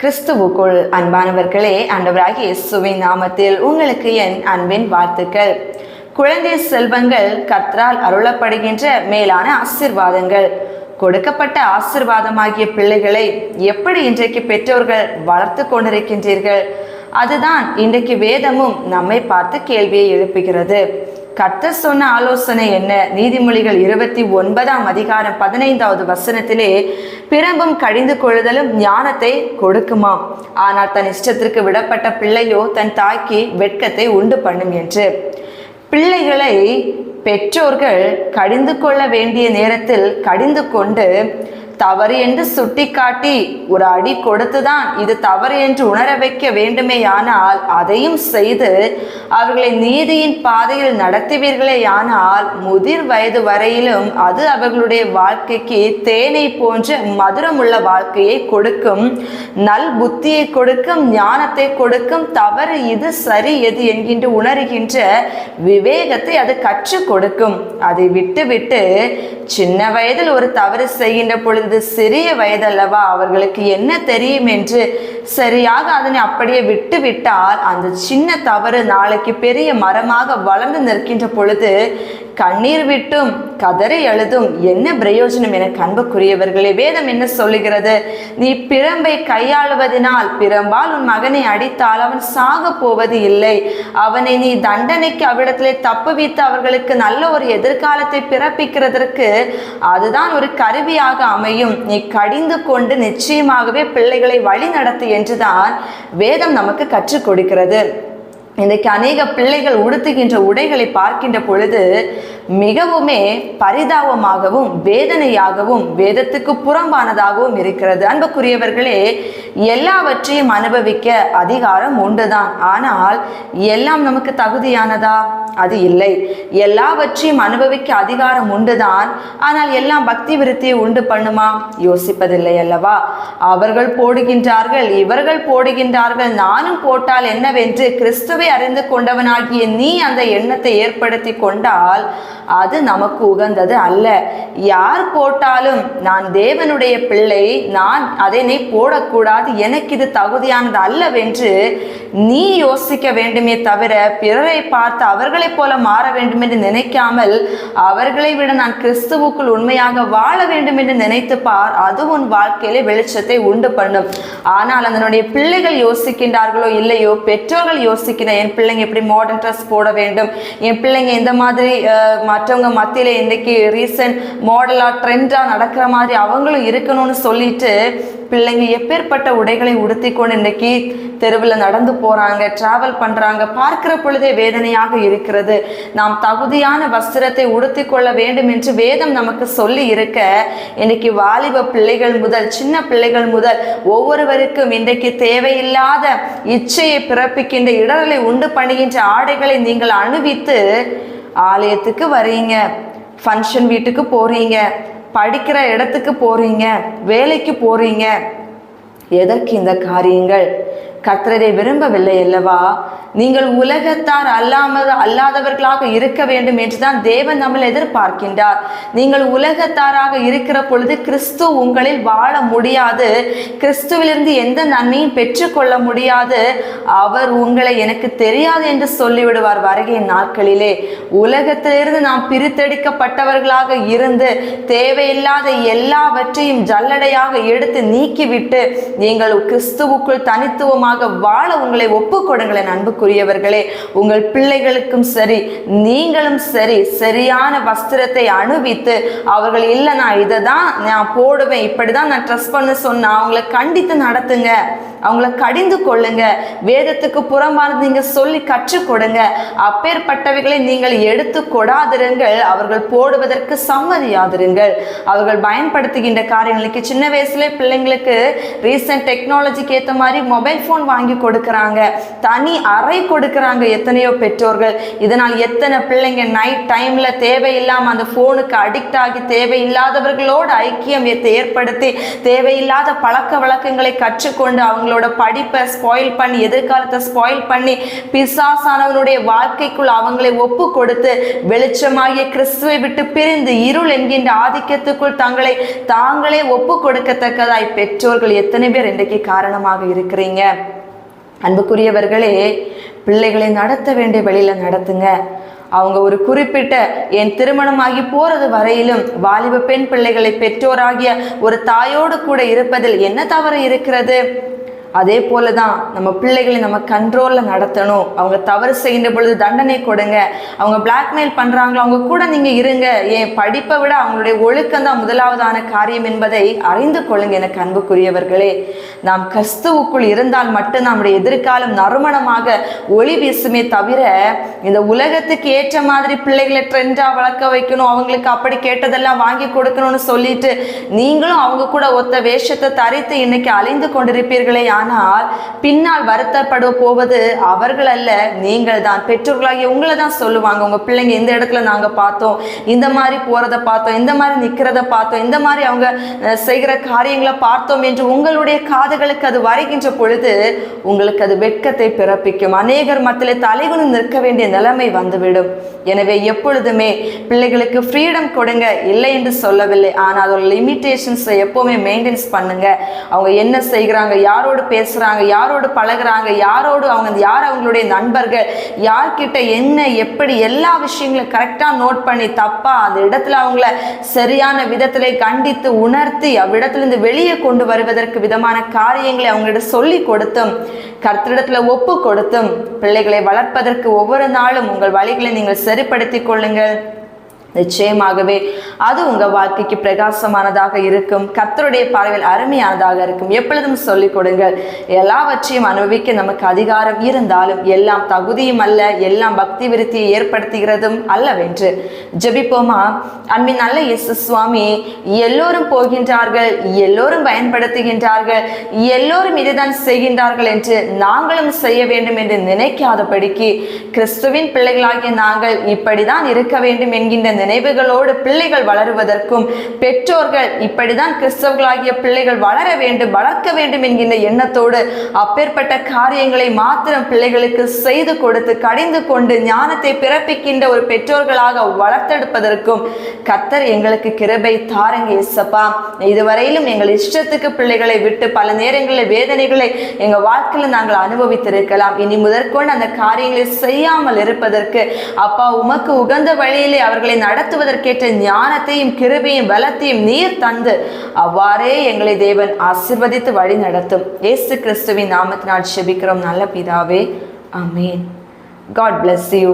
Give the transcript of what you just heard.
கிறிஸ்துவுக்குள் அன்பானவர்களே ஆண்டவராகிய இயேசுவின் நாமத்தில் உங்களுக்கு என் அன்பின் வாழ்த்துக்கள். குழந்தை செல்வங்கள் கர்த்தரால் அருளப்படுகின்ற மேலான ஆசிர்வாதங்கள். கொடுக்கப்பட்ட ஆசிர்வாதமாகிய பிள்ளைகளை எப்படி இன்றைக்கு பெற்றோர்கள் வளர்த்து கொண்டிருக்கின்றீர்கள்? அதுதான் இன்றைக்கு வேதமும் நம்மை பார்த்து கேள்வியை எழுப்புகிறது. கர்த்தர் சொன்ன ஆலோசனை என்ன? நீதிமொழிகள் இருபத்தி ஒன்பதாம் அதிகாரம் பதினைந்தாவது வசனத்திலே பிரம்பும் கடிந்து கொள்ளுதலும் ஞானத்தை கொடுக்குமாம் ஆனால் தன் இஷ்டத்திற்கு விடப்பட்ட பிள்ளையோ தன் தாய்க்கு வெட்கத்தை உண்டு பண்ணும் என்று. பிள்ளைகளை பெற்றோர்கள் கடிந்து கொள்ள வேண்டிய நேரத்தில் கடிந்து கொண்டு தவறு என்று சுட்டிக்காட்டி ஒரு அடி கொடுத்துதான் இது தவறு என்று உணர வைக்க வேண்டுமேயானால் அதையும் செய்து அவர்களை நீதியின் பாதையில் நடத்துவீர்களேயானால் முதிர் வயது வரையிலும் அது அவர்களுடைய வாழ்க்கைக்கு தேனை போன்ற மதுரமுள்ள வாழ்க்கையை கொடுக்கும் நல் புத்தியை கொடுக்கும் ஞானத்தை கொடுக்கும் தவறு இது சரி எது என்கின்ற உணர்கின்ற விவேகத்தை அது கற்றுக் கொடுக்கும். அதை விட்டுவிட்டு சின்ன வயதில் ஒரு தவறு செய்கின்ற பொழுது சிறிய வயதல்லவா அவர்களுக்கு என்ன தெரியும் என்று சரியாக அதனை அப்படியே விட்டு விட்டால் அந்த சின்ன தவறு நாளைக்கு பெரிய மரமாக வளர்ந்து நிற்கின்ற பொழுது கண்ணீர் விட்டும் கதறி எழுதும் என்ன பிரயோஜனம் என அன்புக்குரியவர்களே வேதம் என்ன சொல்லுகிறது? நீ பிரம்பை கையாளுவதனால் பிரம்பால் உன் மகனை அடித்தால் அவன் சாக போவது இல்லை. அவனை நீ தண்டனைக்கு அவ்விடத்திலே தப்புவித்து அவர்களுக்கு நல்ல ஒரு எதிர்காலத்தை பிறப்பிக்கிறதற்கு அதுதான் ஒரு கருவியாக அமையும். நீ கடிந்து கொண்டு நிச்சயமாகவே பிள்ளைகளை வழி நடத்து என்றுதான் வேதம் நமக்கு கற்றுக் கொடுக்கிறது. இன்றைக்கு அநேக பிள்ளைகள் உடுத்துகின்ற உடைகளை பார்க்கின்ற பொழுது மிகவுமே பரிதாபமாகவும் வேதனையாகவும் வேதத்துக்கு புறம்பானதாகவும் இருக்கிறது. அன்புக்குரியவர்களே எல்லாவற்றையும் அனுபவிக்க அதிகாரம் உண்டுதான். ஆனால் எல்லாம் நமக்கு தகுதியானதா? அது இல்லை. எல்லாவற்றையும் அனுபவிக்க அதிகாரம் உண்டுதான். ஆனால் எல்லாம் பக்தி விருத்தியை உண்டு பண்ணுமா? யோசிப்பதில்லை அல்லவா? அவர்கள் போடுகின்றார்கள் இவர்கள் போடுகின்றார்கள். நானும் போட்டால் என்னவென்று கிறிஸ்துவை அறிந்து கொண்டவனாகிய நீ அந்த எண்ணத்தை ஏற்படுத்தி கொண்டால் அது நமக்கு உகந்தது அல்ல. யார் போட்டாலும் நான் தேவனுடைய பிள்ளை நான் அதனை போடக்கூடாது எனக்கு இது தகுதியானது அல்லவென்று நீ யோசிக்க வேண்டுமே தவிர பிறரை பார்த்து அவர்களைப் போல மாற வேண்டும் என்று நினைக்காமல் அவர்களை விட நான் கிறிஸ்துவுக்குள் உண்மையாக வாழ வேண்டும் என்று நினைத்து பார் அது உன் வாழ்க்கையில வெளிச்சத்தை உண்டு பண்ணும். ஆனால் அதனுடைய பிள்ளைகள் யோசிக்கின்றார்களோ இல்லையோ பெற்றோர்கள் யோசிக்கிற என் பிள்ளைங்க எப்படி மாடர்ன் ட்ரெஸ் போட வேண்டும் என் பிள்ளைங்க இந்த மாதிரி மற்றவங்க மத்தியில் இன்றைக்கி ரீசன்ட் மாடலாக ட்ரெண்டாக நடக்கிற மாதிரி அவங்களும் இருக்கணும்னு சொல்லிட்டு பிள்ளைங்க எப்பேற்பட்ட உடைகளை உடுத்தி கொண்டு இன்றைக்கி தெருவில் நடந்து போகிறாங்க ட்ராவல் பண்ணுறாங்க பார்க்கிற பொழுதே வேதனையாக இருக்கிறது. நாம் தகுதியான வஸ்திரத்தை உடுத்தி கொள்ள வேண்டும் என்று வேதம் நமக்கு சொல்லி இருக்க இன்னைக்கு வாலிப பிள்ளைகள் முதல் சின்ன பிள்ளைகள் முதல் ஒவ்வொருவருக்கும் இன்றைக்கு தேவையில்லாத இச்சையை பிறப்பிக்கின்ற இடர்களை உண்டு பண்ணுகின்ற ஆடைகளை நீங்கள் அணிவித்து ஆலயத்துக்கு வரீங்க ஃபங்க்ஷன் வீட்டுக்கு போறீங்க படிக்கிற இடத்துக்கு போறீங்க வேலைக்கு போறீங்க எதற்கு இந்த காரியங்கள்? கர்த்தரை விரும்பவில்லை அல்லவா? நீங்கள் உலகத்தார் அல்லாமல் அல்லாதவர்களாக இருக்க வேண்டும் என்றுதான் தேவன் நம்மளை எதிர்பார்க்கின்றார். நீங்கள் உலகத்தாராக இருக்கிற பொழுது கிறிஸ்து உங்களில் வாழ முடியாது. கிறிஸ்துவிலிருந்து எந்த நன்மையும் பெற்றுக்கொள்ள முடியாது. அவர் உங்களை எனக்கு தெரியாது என்று சொல்லிவிடுவார் வருகை நாட்களிலே. உலகத்திலிருந்து நாம் பிரித்தெடுக்கப்பட்டவர்களாக இருந்து தேவையில்லாத எல்லாவற்றையும் ஜல்லடையாக எடுத்து நீக்கிவிட்டு நீங்கள் கிறிஸ்துவுக்குள் தனித்துவமாக வாழ உங்களை ஒப்பு கொடுங்களேன் அன்புக்குரியவர்களே. உங்கள் பிள்ளைகளுக்கும் சரி நீங்களும் சரி சரியான வஸ்திரத்தை அணுவித்து அவர்கள் இல்லை நான் இதை தான் நான் போடுவேன் இப்படி தான் நான் ட்ரெஸ் பண்ண சொன்னேன் அவங்கள கண்டித்து நடத்துங்க. அவங்கள கடிந்து கொள்ளுங்க. வேதத்துக்கு புறம்பானது நீங்க சொல்லி கற்றுக் கொடுங்க. அப்பேற்பட்டவைகளை நீங்கள் எடுத்து கொடாதிருங்கள். அவர்கள் போடுவதற்கு சம்மதியாதிருங்கள். அவர்கள் பயன்படுத்துகின்ற காரியங்களுக்கு சின்ன வயசுல பிள்ளைங்களுக்கு ரீசன்ட் டெக்னாலஜிக்கு ஏற்ற மாதிரி மொபைல் ஃபோன் ஐபோன் வாங்கி கொடுக்கறாங்க. தனி அறை கொடுக்குறாங்க எத்தனையோ பெற்றோர்கள். இதனால் எத்தனை பிள்ளைங்க நைட் டைம்ல தேவையில்லாமல் அந்த ஃபோனுக்கு அடிக்ட் ஆகி தேவையில்லாதவர்களோடு ஐக்கியம் ஏற்படுத்தி தேவையில்லாத பழக்க வழக்கங்களை கற்றுக்கொண்டு அவங்களோட படிப்பை ஸ்பாயில் பண்ணி எதிர்காலத்தை ஸ்பாயில் பண்ணி பிசாசானவனுடைய வாழ்க்கைக்குள் அவங்களை ஒப்பு கொடுத்து வெளிச்சமாகிய கிறிஸ்துவை விட்டு பிரிந்து இருள் என்கின்ற ஆதிக்கத்துக்குள் தங்களை தாங்களே ஒப்பு கொடுக்கத்தக்கதாய் பெற்றோர்கள் எத்தனை பேர் இன்றைக்கு காரணமாக இருக்கிறீங்க? அன்புக்குரியவர்களே பிள்ளைகளை நடத்த வேண்டிய வழியில் நடத்துங்க. அவங்க ஒரு குறிப்பிட்ட என் திருமணமாகி போறது வரையிலும் வாலிப பெண் பிள்ளைகளை பெற்றோராகிய ஒரு தாயோடு கூட இருப்பதில் என்ன தவறு இருக்கிறது? அதே போல தான் நம்ம பிள்ளைகளை நம்ம கண்ட்ரோலில் நடத்தணும். அவங்க தவறு செய்கின்ற பொழுது தண்டனை கொடுங்க. அவங்க பிளாக்மெயில் பண்ணுறாங்களோ அவங்க கூட நீங்கள் இருங்க. ஏன் படிப்பை விட அவங்களுடைய ஒழுக்கம் தான் முதலாவதான காரியம் என்பதை அறிந்து கொள்ளுங்க எனக்கு அன்புக்குரியவர்களே. நாம் கிறிஸ்துவுக்குள் இருந்தால் மட்டும் நம்முடைய எதிர்காலம் நறுமணமாக ஒளி வீசுமே தவிர இந்த உலகத்துக்கு ஏற்ற மாதிரி பிள்ளைகளை ட்ரெண்டாக வளர்க்க வைக்கணும் அவங்களுக்கு அப்படி கேட்டதெல்லாம் வாங்கி கொடுக்கணும்னு சொல்லிட்டு நீங்களும் அவங்க கூட ஒத்த வேஷத்தை தரித்து இன்னைக்கு அழிந்து கொண்டிருப்பீர்களே. ஆனால் பின்னால் வருத்தப்பட போவது அவர்கள் அல்ல நீங்கள் தான் பெற்றோர்களாகிய உங்களை தான் சொல்லுவாங்க உங்கள் பிள்ளைங்க இந்த இடத்துல நாங்கள் பார்த்தோம் இந்த மாதிரி போகிறத பார்த்தோம் இந்த மாதிரி நிற்கிறத பார்த்தோம் இந்த மாதிரி அவங்க செய்கிற காரியங்களை பார்த்தோம் என்று உங்களுடைய காதுகளுக்கு அது வரைகின்ற பொழுது உங்களுக்கு அது வெட்கத்தை பிறப்பிக்கும். அநேகர் மத்தியிலே தலைவனும் நிற்க வேண்டிய நிலைமை வந்துவிடும். எனவே எப்பொழுதுமே பிள்ளைகளுக்கு ஃப்ரீடம் கொடுங்க இல்லை என்று சொல்லவில்லை. ஆனால் அதோட லிமிட்டேஷன்ஸை எப்போவுமே மெயின்டைன்ஸ் பண்ணுங்க. அவங்க என்ன செய்கிறாங்க யாரோடு பேசுகிறாங்க யாரோடு பழகுறாங்க யாரோடு அவங்க யார் அவங்களுடைய நண்பர்கள் யார்கிட்ட என்ன எப்படி எல்லா விஷயங்களும் கரெக்டாக நோட் பண்ணி தப்பாக அந்த இடத்துல அவங்கள சரியான விதத்தில் கண்டித்து உணர்த்தி அவ்விடத்திலிருந்து வெளியே கொண்டு வருவதற்கு விதமான காரியங்களை அவங்கள்ட்ட சொல்லி கொடுத்தும் கர்த்தரிடத்தில் ஒப்பு கொடுத்தும் பிள்ளைகளை வளர்ப்பதற்கு ஒவ்வொரு நாளும் உங்கள் வழிகளை நீங்கள் சரிப்படுத்திக் கொள்ளுங்கள். நிச்சயமாகவே அது உங்க வாழ்க்கைக்கு பிரகாசமானதாக இருக்கும். கர்த்தருடைய பார்வையில் அருமையானதாக இருக்கும். எப்பொழுதும் சொல்லிக் கொடுங்கள். எல்லாவற்றையும் அனுபவிக்க நமக்கு அதிகாரம் இருந்தாலும் எல்லாம் தகுதியும் அல்ல எல்லாம் பக்தி விருத்தியை ஏற்படுத்துகிறதும் அல்லவென்று. ஜபிப்போமா? அன்பின் நல்ல இயேசு சுவாமி எல்லோரும் போகின்றார்கள் எல்லோரும் பயன்படுத்துகின்றார்கள் எல்லோரும் இதுதான் செய்கின்றார்கள் என்று நாங்களும் செய்ய வேண்டும் என்று நினைக்காதபடிக்கு கிறிஸ்துவின் பிள்ளைகளாகிய நாங்கள் இப்படிதான் இருக்க வேண்டும் என்கின்ற நினைவுகளோடு பிள்ளைகள் வளருவதற்கும் பெற்றோர்கள் இப்படிதான் கிறிஸ்தவர்களாகிய பிள்ளைகள் வளர வேண்டும் வளர்க்க வேண்டும் என்கின்ற எண்ணத்தோடு அப்பேற்பட்ட காரியங்களை மாத்திரம் பிள்ளைகளுக்கு செய்து கொடுத்து கடிந்து கொண்டு ஞானத்தை பிறப்பிக்கின்ற ஒரு பெற்றோர்களாக வளர்த்தெடுப்பதற்கும் கத்தர் எங்களுக்கு கிருபை தாரங்க இசப்பா இதுவரையிலும் எங்கள் இஷ்டத்துக்கு பிள்ளைகளை விட்டு பல நேரங்களில் வேதனைகளை எங்க வாழ்க்கையில் நாங்கள் அனுபவித்திருக்கலாம். இனி முதற்கொண்டு அந்த காரியங்களை செய்யாமல் இருப்பதற்கு அப்பா உமக்கு உகந்த வழியிலே அவர்களை நடத்துவதற்கேற்ற ஞானத்தையும் கிருபையும் பலத்தையும் நீர் தந்து அவ்வாறே எங்களை தேவன் ஆசிர்வதித்து வழி நடத்தும். ஏசு கிறிஸ்துவின் நாமத்தினால் செபிக்கிறோம். நல்ல பிதாவே ஆமென். God bless you